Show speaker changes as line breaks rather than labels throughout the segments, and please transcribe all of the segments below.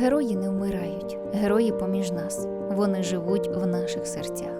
Герої не вмирають, герої поміж нас. Вони живуть в наших серцях.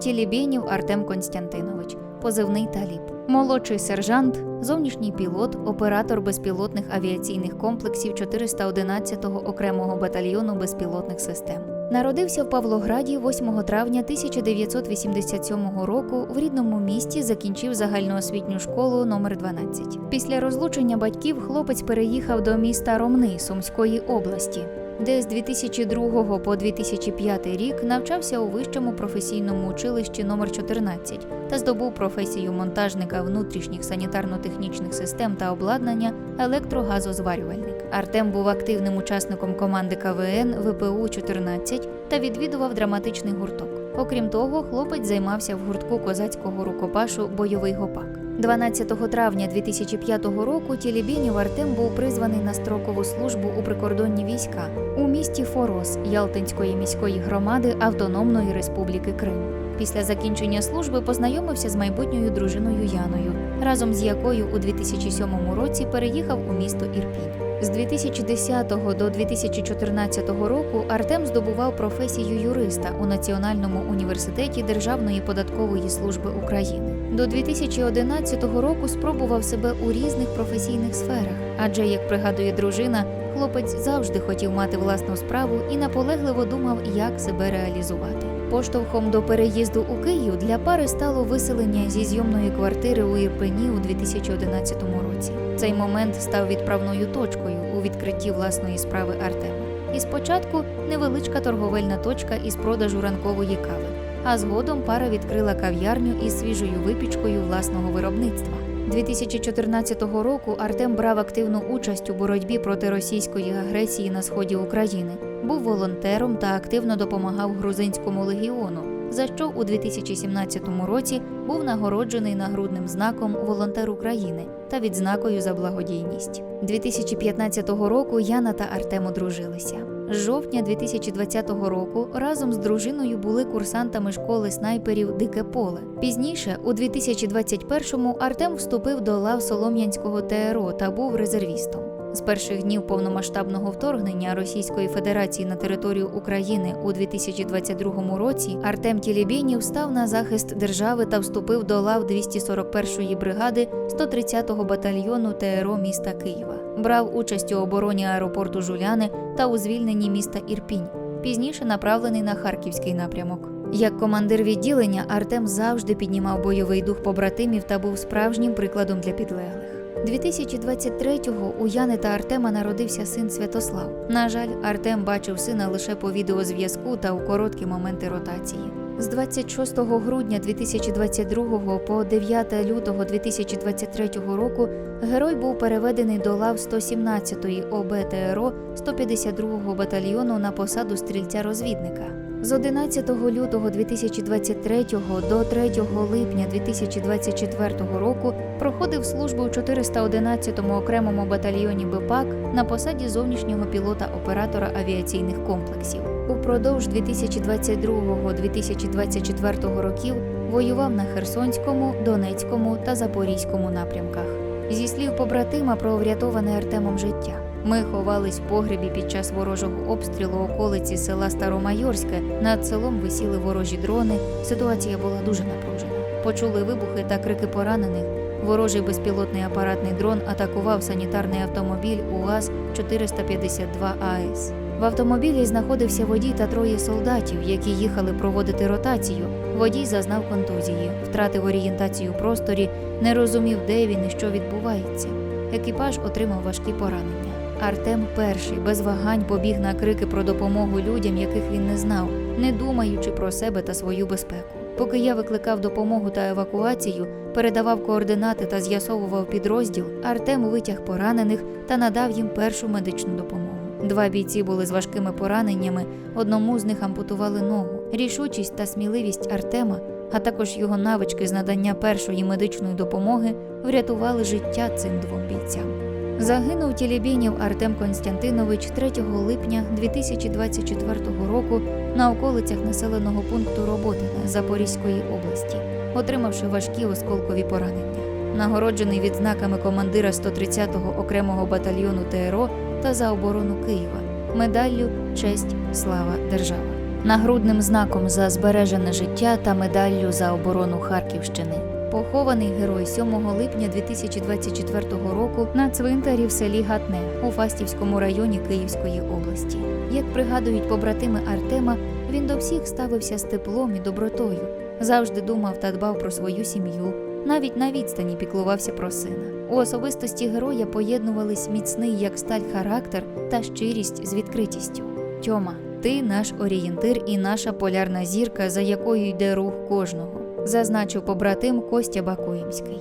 Тілібєнів Артем Константинович, позивний Таліб, молодший сержант, зовнішній пілот, оператор безпілотних авіаційних комплексів 411-го окремого батальйону безпілотних систем. Народився в Павлограді 8 травня 1987 року. В рідному місті закінчив загальноосвітню школу номер 12. Після розлучення батьків хлопець переїхав до міста Ромни Сумської області, де з 2002 по 2005 рік навчався у вищому професійному училищі номер 14 та здобув професію монтажника внутрішніх санітарно-технічних систем та обладнання електрогазозварювальник. Артем був активним учасником команди КВН ВПУ 14 та відвідував драматичний гурток. Окрім того, хлопець займався в гуртку козацького рукопашу Бойовий гопак. 12 травня 2005 року Тілібєнів Артем був призваний на строкову службу у прикордонні війська у місті Форос Ялтинської міської громади Автономної Республіки Крим. Після закінчення служби познайомився з майбутньою дружиною Яною, разом з якою у 2007 році переїхав у місто Ірпінь. З 2010 до 2014 року Артем здобував професію юриста у Національному університеті Державної податкової служби України. До 2011 року спробував себе у різних професійних сферах, адже, як пригадує дружина, хлопець завжди хотів мати власну справу і наполегливо думав, як себе реалізувати. Поштовхом до переїзду у Київ для пари стало виселення зі зйомної квартири у Ірпені у 2011 році. Цей момент став відправною точкою у відкритті власної справи Артема. І спочатку невеличка торговельна точка із продажу ранкової кави, а згодом пара відкрила кав'ярню із свіжою випічкою власного виробництва. 2014 року Артем брав активну участь у боротьбі проти російської агресії на сході України, був волонтером та активно допомагав грузинському легіону, за що у 2017 році був нагороджений нагрудним знаком Волонтер України та відзнакою за благодійність. 2015 року Яна та Артем одружилися. З жовтня 2020 року разом з дружиною були курсантами школи снайперів Дике поле. Пізніше, у 2021-му, Артем вступив до лав Солом'янського ТРО та був резервістом. З перших днів повномасштабного вторгнення Російської Федерації на територію України у 2022 році Артем Тілібєнів став на захист держави та вступив до лав 241-ї бригади 130-го батальйону ТРО міста Києва. Брав участь у обороні аеропорту Жуляни та у звільненні міста Ірпінь, пізніше направлений на харківський напрямок. Як командир відділення Артем завжди піднімав бойовий дух побратимів та був справжнім прикладом для підлеглих. 2023-го у Яни та Артема народився син Святослав. На жаль, Артем бачив сина лише по відеозв'язку та у короткі моменти ротації. З 26 грудня 2022 по 9 лютого 2023 року герой був переведений до лав 117-ї ОБТРО 152-го батальйону на посаду стрільця-розвідника. З 11 лютого 2023 до 3 липня 2024 року проходив службу у 411-му окремому батальйоні БПАК на посаді зовнішнього пілота-оператора авіаційних комплексів. Упродовж 2022-2024 років воював на Херсонському, Донецькому та Запорізькому напрямках. Зі слів побратима про врятоване Артемом життя. Ми ховались в погребі під час ворожого обстрілу околиці села Старомайорське. Над селом висіли ворожі дрони. Ситуація була дуже напружена. Почули вибухи та крики поранених. Ворожий безпілотний апаратний дрон атакував санітарний автомобіль УАЗ 452 АЕС. В автомобілі знаходився водій та троє солдатів, які їхали проводити ротацію. Водій зазнав контузії, втратив орієнтацію у просторі, не розумів, де він і що відбувається. Екіпаж отримав важкі поранення. Артем перший без вагань побіг на крики про допомогу людям, яких він не знав, не думаючи про себе та свою безпеку. Поки я викликав допомогу та евакуацію, передавав координати та з'ясовував підрозділ, Артем витяг поранених та надав їм першу медичну допомогу. Два бійці були з важкими пораненнями, одному з них ампутували ногу. Рішучість та сміливість Артема, а також його навички з надання першої медичної допомоги врятували життя цим двом бійцям. Загинув Тілібєнів Артем Константинович 3 липня 2024 року на околицях населеного пункту Роботине Запорізької області, отримавши важкі осколкові поранення. Нагороджений відзнаками командира 130-го окремого батальйону ТРО та за оборону Києва, медаллю Честь, слава, держава, нагрудним знаком за збережене життя та медаллю за оборону Харківщини. Похований герой 7 липня 2024 року на цвинтарі в селі Гатне у Фастівському районі Київської області. Як пригадують побратими Артема, він до всіх ставився з теплом і добротою, завжди думав та дбав про свою сім'ю, навіть на відстані піклувався про сина. У особистості героя поєднувались міцний як сталь характер та щирість з відкритістю. Тьома, ти наш орієнтир і наша полярна зірка, за якою йде рух кожного, зазначив побратим Костя Бакуємський.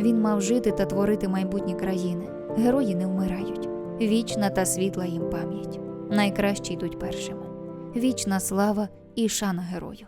Він мав жити та творити майбутні країни. Герої не вмирають. Вічна та світла їм пам'ять. Найкращі йдуть першими. Вічна слава і шана герою.